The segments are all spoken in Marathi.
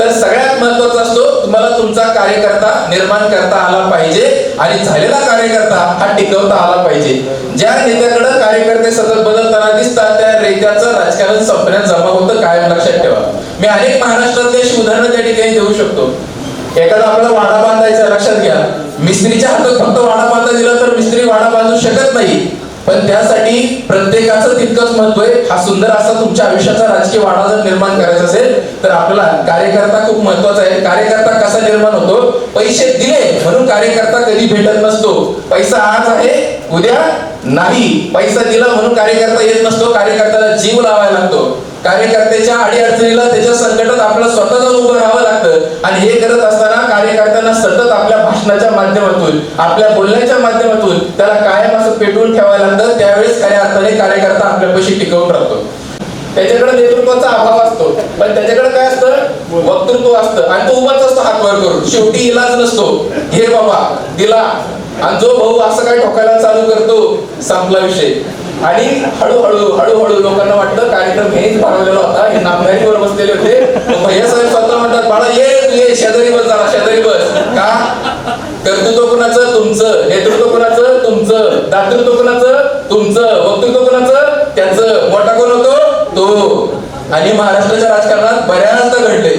तर सगळ्यात महत्त्वाचा असतो तुम्हाला तुमचा कार्यकर्ता निर्माण करता आला पाहिजे आणि झालेला कार्यकर्ता हा टिकवता आला पाहिजे. ज्या नेत्याकडे कार्यकर्ते सतत बदलताना दिसतात त्या नेत्याचं राजकारण संपण्यात जमा होतं कायम लक्षात ठेवा. मी अनेक महाराष्ट्रातले अशी उदाहरणं त्या ठिकाणी देऊ शकतो. एखादा आपला वाडा बांधायचा लक्षात घ्या. मिस्त्रीच्या हातात फक्त वाडा बांधा दिला तर मिस्त्री वाडा बांधू शकत नाही. पण त्यासाठी प्रत्येकाचं तितकंच महत्त्व आहे. हा सुंदर असा तुमच्या आयुष्याचा राजकीय वाडा जर निर्माण करायचा असेल तर आपल्याला कार्यकर्ता खूप महत्त्वाचा आहे. कार्यकर्ता कसा निर्माण होतो? पैसे दिले म्हणून कार्यकर्ता कधी भेटत नसतो. पैसा आज आहे उद्या नाही. पैसा दिला म्हणून कार्यकर्ता येत नसतो. कार्यकर्त्याला जीव लावायला लागतो. कार्यकर्त्याच्या अडीअडचणीला त्याच्या संकटात आपल्याला स्वतः जाऊन उभं राहावं लागतं. आणि हे करत असताना कार्यकर्त्यांना सतत आपल्या माध्यमातून आपल्या बोलण्याच्या माध्यमातून त्याला कायम असं पेटवून ठेवायला लागतं त्यावेळेस खऱ्या अर्थाने कार्यकर्ता आपल्यापाशी टिकवून राहतो. त्याच्याकडे नेतृत्वाचा अभाव असतो पण त्याच्याकडे काय असतं? वक्तृत्व असतं. आणि तो उभाच असतो हातवर करून. शेवटी इलाज नसतो. हे बाबा दिला. आणि जो भाऊ असं काय ठोकायला चालू करतो संपला विषय. आणि हळूहळू हळूहळू लोकांना वाटलं कार्यक्रम हेच भरवलेला होता. हे नामधारीवर बसलेले होते. मग भैया साहेब स्वतः म्हणतात बाळा ये तू ये शेजारी बस जरा शेजारी बस. का? कर्तृत्व कुणाचं? तुमचं. नेतृत्व कुणाचं? तुमचं. दातृत्व कुणाचं? तुमचं. वक्तृत्व कुणाचं? त्याचं. मोठा कोण होतो? तो. आणि महाराष्ट्राच्या राजकारणात बऱ्याच घडले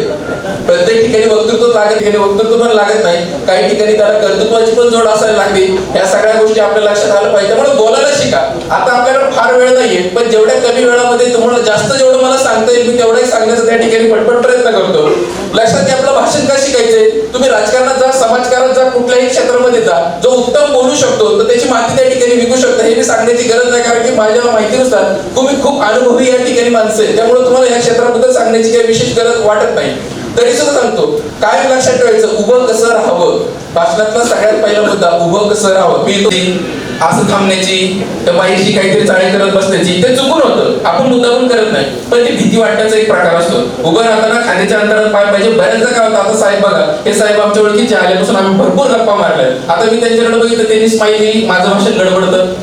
प्रत्येक ठिकाणी वक्तृत्व लागत ठिकाणी वक्तृत्व पण लागत नाही. काही ठिकाणी त्याला कर्तृत्वाची पण जोड असायला लागते या सगळ्या गोष्टी आपल्या लक्षात आलं पाहिजे. त्यामुळे बोलायला शिका. आता आपल्याला फार वेळ नाहीये पण जेवढ्या कमी वेळामध्ये तुम्हाला जास्त जेवढं मला सांगता येईल मी तेवढंही सांगण्याचा त्या ठिकाणी पटपट प्रयत्न करतो. लक्षात घ्या आपलं भाषण का शिकायचंय? तुम्ही राजकारणात जा समाजकारात जा कुठल्याही क्षेत्रामध्ये जा. जो उत्तम बोलू शकतो तर त्याची माहिती त्या ठिकाणी विकू शकता. हे मी सांगण्याची गरज नाही कारण की माझ्या माहितीनुसार तुम्ही खूप अनुभवी या ठिकाणी माणसं आहे त्यामुळे तुम्हाला या क्षेत्राबद्दल सांगण्याची काही विशेष गरज वाटत नाही. तरी सुद्धा सांगतो काय लक्षात ठेवायचं? उभं कसं राहावं? भाषणातला सगळ्यात पहिला मुद्दा उभं कसं राहावं? मी तो- असं थांबण्याची तर काहीतरी चाळी करत बसण्याची ते चुकून होतं. आपण मुद्दामून करत नाही. पण ती भीती वाटण्याचा एक प्रकार असतो. उभं राहताना खाण्याच्या अंतरात पाय पाहिजे. बऱ्याचदा काय होतं आता साहेब बघा हे साहेब आमच्या ओळखीचे आल्यापासून आम्ही भरपूर गप्पा मारल्या आता मी त्यांच्याकडे बघितलं त्यांनी स्माईल माझं भाषण गडबडतं.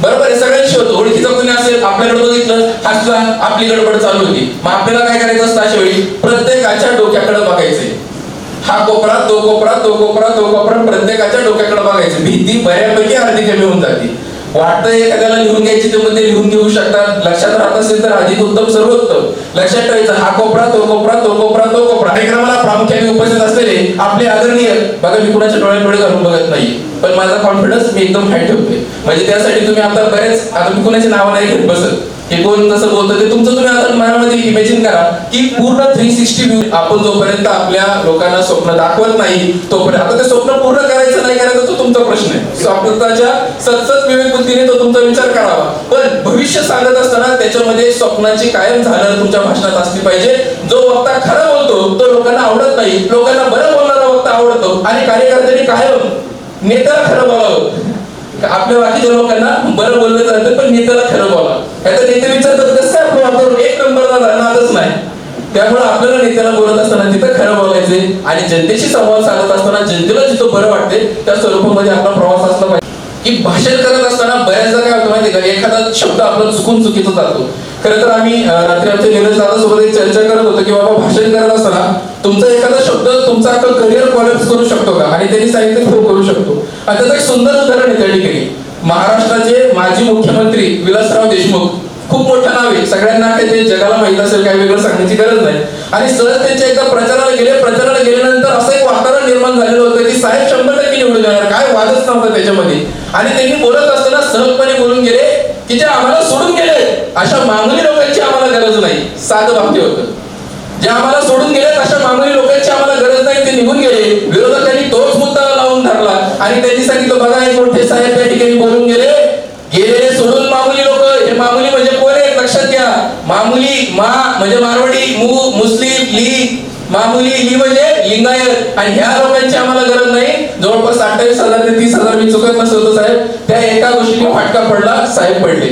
बरोबर आहे सगळ्यांशी होतो. ओळखीचा कोणी असेल आपल्याकडे बघितलं हसला आपली गडबड चालू होती. मग आपल्याला काय करायचं असतं अशा वेळी? प्रत्येकाच्या डोक्याकडे बघायचे हा कोपरा तो कोपरा तो कोपरा तो कोपरा प्रत्येकाच्या डोक्याकडे बघायचं. भीती बऱ्यापैकी अर्धी कमी होऊन जाते. वाटतं एखाद्याला लिहून घ्यायची ते मध्ये लिहून घेऊ शकतात. लक्षात राहत असेल तर अधिक उत्तम सर्वोत्तम. लक्षात ठेवायचं हा कोपरा तो कोपरा तो कोपरा तो कोपरा. कार्यक्रमाला प्रामुख्याने उपस्थित असलेले आपले आदरणीय बघा मी कुणाच्या डोळ्यात डोळे घालून बघत नाही पण माझा कॉन्फिडन्स मी एकदम हाय ठेवते म्हणजे त्यासाठी तुम्ही आता बरेच आता मी कोणाचे नाव नाही घेत बसत. हे कोण कसं बोलतं ते तुमचं तुम्ही आता मनामध्ये इमॅजिन करा की पूर्ण थ्री सिक्स्टी व्ह्यू आपण जोपर्यंत आपल्या लोकांना स्वप्न दाखवत नाही तोपर्यंत आता ते स्वप्न पूर्ण करायचं नाही करायचं तो तुमचा प्रश्न आहे. स्वप्नाच्या सतत विवेक बुद्धीने तो तुमचा विचार करावा. पण भविष्य सांगत असताना त्याच्यामध्ये स्वप्नाची कायम झालं तुमच्या भाषणात असली पाहिजे. जो वक्ता खरं बोलतो तो लोकांना आवडत नाही. लोकांना बरं बोलणारा वक्ता आवडतो. आणि कार्यकर्त्यांनी कायम नेता खरं बोलावं. आपल्या बाकीच्या लोकांना बरं बोललं जातं पण नेत्याला खरं बोला आता नेते विचारतात कसं आपण वापर एक नंबरला जाणारच नाही. त्यामुळे आपल्याला नेत्याला बोलत असताना तिथं खरं बोलायचे आणि जनतेशी संवाद साधत असताना जनतेला जिथं बरं वाटते त्या स्वरूपामध्ये आपला प्रवास असला पाहिजे. की भाषण करत असताना बऱ्याचदा काय होतं माहिती का? एखादा शब्द आपला चुकून चुकीचा जातो. खरं तर आम्ही रात्री आमच्या निरज दादासोबत एक चर्चा करत होतो की बाबा भाषण करत असताना तुमचा एखादा शब्द तुमचा अख्खं करिअर कॉलेज करू शकतो का? आणि त्यांनी सांगितलं तो हो, करू शकतो. आणि त्याचं एक सुंदर उदाहरण आहे त्या ठिकाणी. महाराष्ट्राचे माजी मुख्यमंत्री विलासराव देशमुख खूप मोठं नाव आहे. सगळ्यांना काही ते जगाला माहीत असेल काही वेगळं सांगण्याची गरज नाही. आणि सहज त्यांच्या एकदा प्रचाराला गेले प्रचाराला गेल्यानंतर असं एक वातावरण निर्माण झालेलं होतं की साहेब शंभर टक्के निवडून येणार. काय वादच नव्हता त्याच्यामध्ये. आणि त्यांनी बोलत असताना सहजपणे बोलून गेले की जे आम्हाला सोडून गेले अशा मागणी लोकांची आम्हाला गरज नाही. साधं वाक्य होतं. जे आम्हाला सोडून गेले अशा मागणी लोकांची आम्हाला गरज नाही. ते निघून गेले. विरोधकांनी तोच मुद्दा लावून धरला. आणि त्यांनी सांगितलं बघा हे मोठे साहेब त्या ठिकाणी बोलून गेले. गेले सोडून मामुली लोक. हे मामुली म्हणजे लक्षात घ्या मामुली मा म्हणजे मारवाडी मु मुस्लिम ली मामुली ही म्हणजे लिंगायत. आणि ह्या लोकांची आम्हाला गरज नाही. जवळपास अठ्ठावीस हजार ते तीस हजार मी चुकत नसतो साहेब. त्या एका गोष्टीने फाटका पडला साहेब पडले.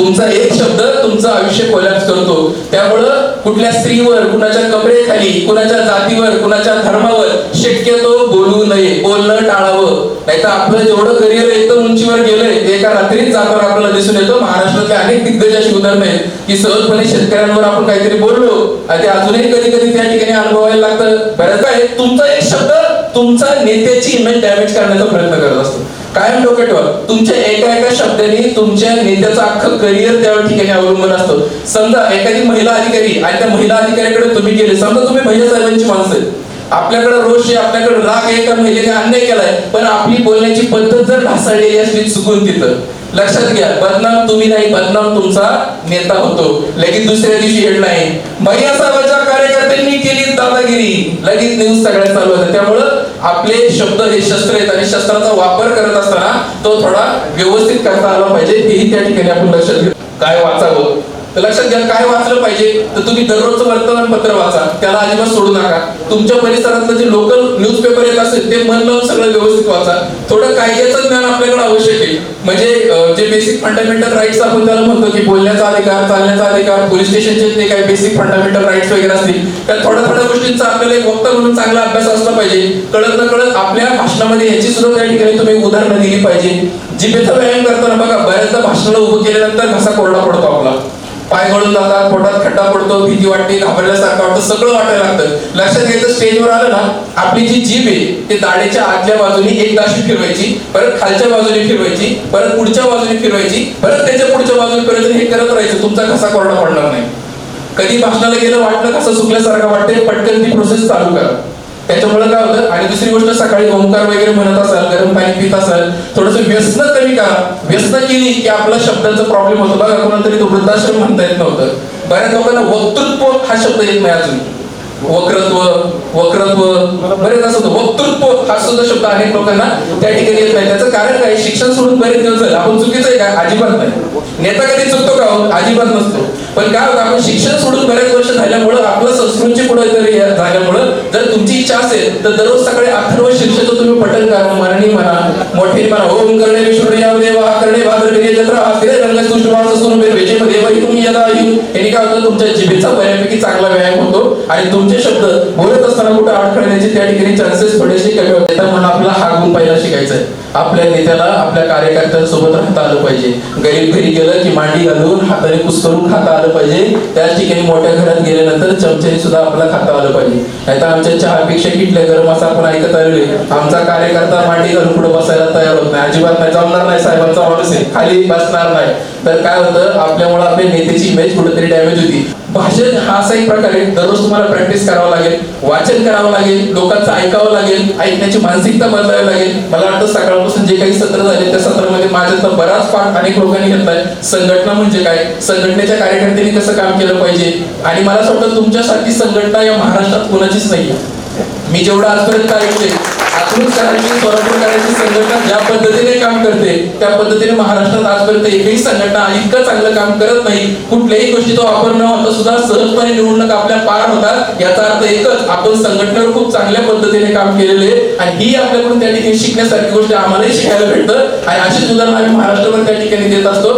तुमचा एक शब्द तुमचं आयुष्य कोलॅप्स करतो. त्यामुळं कुठल्या स्त्रीवर कुणाच्या कपडेखाली कुणाच्या जातीवर कुणाच्या धर्मावर शक्यतो बोलू नये बोलणं टाळावं. नाही तर आपलं जेवढं करिअर एकदम उंचीवर गेलंय ते एका रात्रीच जाताना आपल्याला दिसून येतं. महाराष्ट्रातले अनेक दिग्गज अशी उदाहरणं आहेत की सहजपणे शेतकऱ्यांवर आपण काहीतरी बोललो आणि ते अजूनही कधी कधी त्या ठिकाणी अनुभवायला लागतं. बऱ्याच काय तुमचा एक शब्द तुमचा नेत्याची इमेज डॅमेज करण्याचा प्रयत्न करत असतो. कायम डोक्यात ठेवा. तुमच्या एका एका शब्दाने तुमच्या नेत्याचं अख्खं करिअर त्या ठिकाणी अवलंबून असतं. समजा एखादी महिला अधिकारी आणि त्या महिला अधिकाऱ्याकडे तुम्ही गेले समजा तुम्ही भैया साहेबांची माणसं आहेत. आपल्याकडे रोष आहे आपल्याकडे राग आहे एका महिलेने अन्याय केलाय पण आपली बोलण्याची पद्धत जर ढासळलेली असली चुकून तिथं. लक्षात घ्या बदनाम तुम्ही नाही बदनाम तुमचा नेता होतो. लगेच दुसऱ्या दिवशी हेडलाईन भैया साहेबांच्या कार्यकर्त्यांनी केली दादागिरी. लगेच न्यूज सगळ्या चालू होत्या त्यामुळं आपले शब्द हे शस्त्र आहेत आणि शस्त्राचा वापर करत असताना तो थोडा व्यवस्थित करता आला पाहिजे. हेही त्या ठिकाणी आपण लक्षात घेऊ. काय वाचावं? तर लक्षात घ्या काय वाचलं पाहिजे तर तुम्ही दररोजचं वर्तमानपत्र वाचा त्याला अजिबात सोडू नका. तुमच्या परिसरातलं जे लोकल न्यूजपेपर येत असेल ते मन लावून सगळं व्यवस्थित वाचा. थोडं कायद्याचं ज्ञान आपल्याकडे आवश्यक आहे. म्हणजे जे बेसिक फंडामेंटल राईट्स आपण त्याला म्हणतो की बोलण्याचा अधिकार चालण्याचा अधिकार पोलीस स्टेशनचे ते काही बेसिक फंडामेंटल राईट्स वगैरे असतील त्या थोड्या थोड्या गोष्टींचा आपल्याला एक वक्ता म्हणून चांगला अभ्यास असला पाहिजे. कळत न कळत आपल्या भाषणामध्ये याची सुद्धा त्या ठिकाणी तुम्ही उदाहरणं दिली पाहिजे. जिभेचा व्यायाम करताना बघा बऱ्याचदा भाषणाला उभं केल्यानंतर घसा कोरडा पडतो आपला. पाय गळून जातात पोटात खड्डा पडतो भीती वाटते घाबरल्यासारखं वाटतं सगळं वाटायला लागतं. लक्षात घ्यायचं स्टेजवर आलं ना आपली जी जीभ आहे ते दाढीच्या आतल्या बाजूने एक दाशी फिरवायची परत खालच्या बाजूने फिरवायची परत पुढच्या बाजूने फिरवायची परत त्याच्या पुढच्या बाजूने फिरवायचं हे करत राहायचं तुमचा कसा कोरडा पडणार नाही. कधी भाषणाला गेलं वाटलं कसं सुकल्यासारखं वाटते पटकन ती प्रोसेस चालू करा. त्याच्यामुळे काय होतं? आणि दुसरी गोष्ट सकाळी ओंकार वगैरे म्हणत असाल गरम पाणी पित असाल थोडस व्यसन कमी करा. व्यसन केली की आपला शब्दाचा प्रॉब्लेम होतो. बघा कोणातरी तो वृद्धाश्रम म्हणता येत नव्हतं. बऱ्याच लोकांना वक्तृत्व हा शब्द येत नाही अजून. वक्रत्व वक्रत्व बरेच असं होतं. वक्तृत्व हा सुद्धा शब्द अनेक लोकांना त्या ठिकाणी येत नाही. त्याचं कारण काय? शिक्षण सोडून बरेच दिवस झालं. आपण चुकीचं आहे का? अजिबात नाही. नेता कधी चुकतो का हो? अजिबात नसतो. पण काय होतं? आपण शिक्षण सोडून बऱ्याच वर्ष झाल्यामुळं आपलं संस्कृती पुढे तरी झाल्यामुळं जर तुमची इच्छा असेल तर दररोज सकाळी अथर्व शीर्षक तुम्ही पठण करा मरणी म्हणा मोठे म्हणा हो, ओम करणे विष्णू या देवा करणे भाद्र विजय जत्रा आस्ते रंग सुष्टवास सुन वेजे देवाही तुम्ही यदा येऊ हे काय होतं तुमच्या जिभेचा बऱ्यापैकी चांगला व्यायाम होतो. आणि तुमचे शब्द बोलत असताना कुठे अडखळण्याचे त्या ठिकाणी चान्सेस थोडेसे कमी होते तर मला आपला हा गुण पहिला शिकायचा आहे. आपल्या नेत्याला आपल्या कार्यकर्त्यांसोबत राहता आलं पाहिजे. गरीब घरी गेलं की मांडी घालून हाताने कुस्करून खाता आलं पाहिजे. त्याच ठिकाणी मोठ्या घरात गेल्यानंतर चमच्याने सुद्धा आपल्याला खाता आलं पाहिजे. नाही तर आमच्या चहापेक्षा किटल्या गरम असं आपण ऐकत आलोय आमचा कार्यकर्ता मांडी घालून पुढे बसायला तयार होत नाही. अजिबात नाही. जमणार नाही साहेबांचा माणूस आहे. खाली बसणार नाही. तर काय होतं? आपल्यामुळे आपल्या नेत्याची इमेज कुठेतरी डॅमेज होती. भाषण हा असा एक प्रकारे दररोज तुम्हाला प्रॅक्टिस करावं लागेल. वाचन करावं लागेल. लोकांचं ऐकावं लागेल. ऐकण्याची मानसिकता बदलावी लागेल. मला वाटतं सकाळपासून जे काही सत्र झाले त्या सत्रामध्ये माझ्यातनं बराच पाठ अनेक लोकांनी घेतलाय. संघटना म्हणजे काय? संघटनेच्या कार्यकर्त्यांनी कसं काम केलं पाहिजे? आणि मला असं वाटतं तुमच्यासारखी संघटना या महाराष्ट्रात कोणाचीच नाही मी जेवढं आजपर्यंत ऐकले आत्मूत करायची सोलापूर करायची संघटना ज्या पद्धतीने काम करते त्या पद्धतीने महाराष्ट्रात आजपर्यंत एकही संघटना इतकं चांगलं काम करत नाही. कुठल्याही गोष्टीचा वापर न होता सुद्धा सहजपणे निवडणूक आपल्या पार होतात. याचा अर्थ एकच आपण संघटनेवर खूप चांगल्या पद्धतीने काम केलेले आणि ही आपल्याकडून त्या ठिकाणी शिकण्यासारखी गोष्ट आम्हालाही शिकायला भेटतं. आणि अशीच उदाहरणं आम्ही महाराष्ट्रावर त्या ठिकाणी देत असतो.